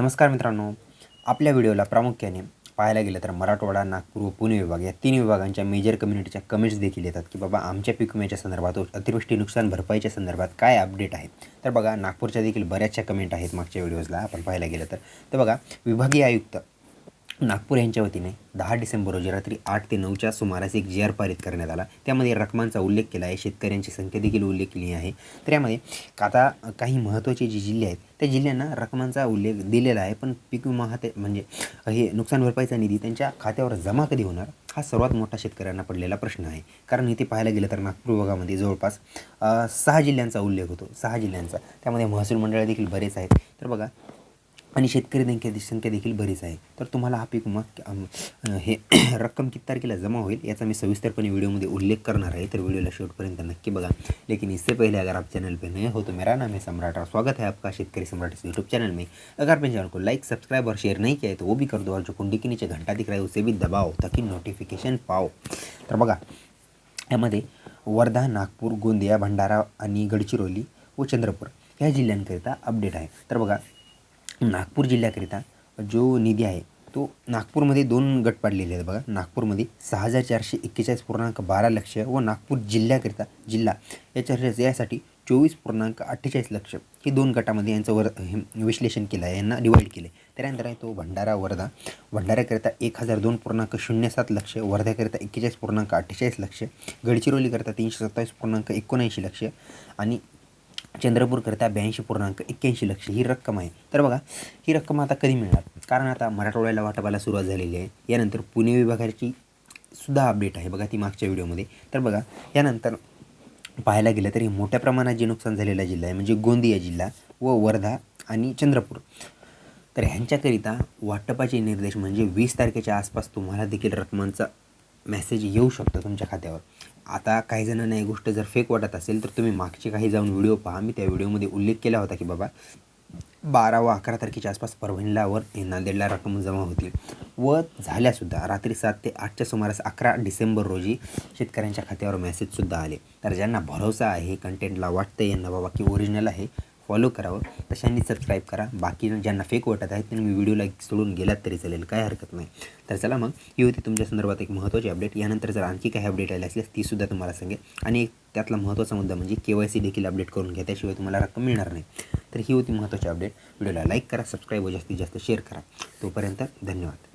नमस्कार मित्रांनो. आपल्या व्हिडिओला प्रामुख्याने पाहायला गेलं तर मराठवाडा नागपूर व पुणे विभाग या तीन विभागांच्या मेजर कम्युनिटीच्या कमेंट्स देखील येतात की बाबा आमच्या पीक विम्याच्या संदर्भात अतिवृष्टी नुकसान भरपाईच्या संदर्भात काय अपडेट आहे तर बघा नागपूरच्या देखील बऱ्याचशा कमेंट आहेत मागच्या व्हिडिओजला आपण पाहायला गेलं तर. तर बघा विभागीय आयुक्त नागपूर यांच्या वतीने दहा डिसेंबर रोजी रात्री आठ ते नऊच्या सुमारास एक जी आर पारित करण्यात आला. त्यामध्ये रकमांचा उल्लेख केला आहे शेतकऱ्यांची संख्या देखील उल्लेख केली आहे. तर यामध्ये आता काही महत्त्वाचे जे जिल्हे आहेत त्या जिल्ह्यांना रकमांचा उल्लेख दिलेला आहे. पण पीक विमा हा म्हणजे हे नुकसान भरपाईचा निधी त्यांच्या खात्यावर जमा कधी होणार हा सर्वात मोठा शेतकऱ्यांना पडलेला प्रश्न आहे. कारण इथे पाहायला गेलं तर नागपूर विभागामध्ये जवळपास सहा जिल्ह्यांचा उल्लेख होतो. सहा जिल्ह्यांचा. त्यामध्ये महसूल मंडळ देखील बरेच आहेत. तर बघा आणि शेतकरी संख्या संख्या देखील बरीच आहे. तर तुम्हाला हा पीक विमा हे रक्कम किती तारखेला जमा होईल याचा मी सविस्तरपणे व्हिडिओमध्ये उल्लेख करणार आहे. तर व्हिडिओला शेवटपर्यंत नक्की बघा. लेकिन इससे पहले अगर आप चैनल पे नए हो तो मेरा नाम है सम्राट और स्वागत है आपका शेतकरी सम्राट इस यूट्यूब चैनल में. अगर आपने चैनल को लाइक सब्सक्राइब और शेयर नहीं किया है तो वो भी कर दो और जो कुंडी के नीचे घंटा दिख रहा है उसे भी दबाओ ताकि नोटिफिकेशन पाओ. तर बघा यामध्ये वर्धा नागपूर गोंदिया भंडारा आणि गडचिरोली व चंद्रपूर ह्या जिल्ह्यांकरिता अपडेट आहे. तर बघा नागपूर जिल्ह्याकरिता जो निधी आहे तो नागपूरमध्ये दोन गट पाडलेले आहेत बघा. नागपूरमध्ये सहा हजार चारशे एक्केचाळीस पूर्णांक बारा लक्ष व नागपूर जिल्ह्याकरिता जिल्हा याच्या यासाठी चोवीस पूर्णांक अठ्ठेचाळीस लक्ष हे दोन गटामध्ये यांचं वर विश्लेषण केलं आहे. यांना डिवाईड केले त्यानंतर आहे तो भंडारा वर्धा. भंडाऱ्याकरिता एक हजार दोन पूर्णांक शून्य सात लक्ष वर्ध्याकरिता एक्केचाळीस पूर्णांक अठ्ठेचाळीस लक्ष गडचिरोलीकरिता तीनशे सत्तावीस पूर्णांक एकोणऐंशी लक्ष आणि चंद्रपूरकरिता ब्याऐंशी पूर्णांक एक्क्याऐंशी लक्ष ही रक्कम आहे. तर बघा ही रक्कम आता कधी मिळणार? कारण आता मराठवाड्याला वाटपाला सुरुवात झालेली आहे. यानंतर पुणे विभागाची सुद्धा अपडेट आहे बघा ती मागच्या व्हिडिओमध्ये. तर बघा यानंतर पाहायला गेलं तरी मोठ्या प्रमाणात जे नुकसान झालेला जिल्हा आहे म्हणजे गोंदिया जिल्हा व वर्धा आणि चंद्रपूर. तर ह्यांच्याकरिता वाटपाचे निर्देश म्हणजे वीस तारखेच्या आसपास तुम्हाला देखील रकमांचा मेसेज येऊ शकतो तुमच्या खात्यावर. आता काही जणांना ही गोष्ट जर फेक वाटत असेल तर तुम्ही मागचे काही जाऊन व्हिडिओ पहा. मी त्या व्हिडिओमध्ये उल्लेख केला होता की बाबा बारा व अकरा तारखेच्या आसपास परभणीलावर नांदेडला रक्कम जमा होतील व झाल्यासुद्धा रात्री सात ते आठच्या सुमारास अकरा डिसेंबर रोजी शेतकऱ्यांच्या खात्यावर मेसेजसुद्धा आले. तर ज्यांना भरोसा आहे कंटेंटला वाटतं यांना बाबा की ओरिजिनल आहे फॉलो करावं तशांनी सबस्क्राईब करा. बाकी ज्यांना फेक वाटत आहेत त्यांनी व्हिडिओला सोडून गेलात तरी चालेल काय हरकत नाही. तर चला मग ही होती तुमच्या संदर्भात एक महत्त्वाची अपडेट यानंतर जर आणखी काही अपडेट आले असल्यास तीसुद्धा तुम्हाला सांगेल आणि एक त्यातला महत्त्वाचा मुद्दा म्हणजे के वाय सी देखील अपडेट करून घ्या त्याशिवाय तुम्हाला रक्कम मिळणार नाही. तर ही होती महत्त्वाची अपडेट व्हिडिओला लाईक करा सबस्क्राईब व जास्तीत जास्त शेअर करा. तोपर्यंत धन्यवाद.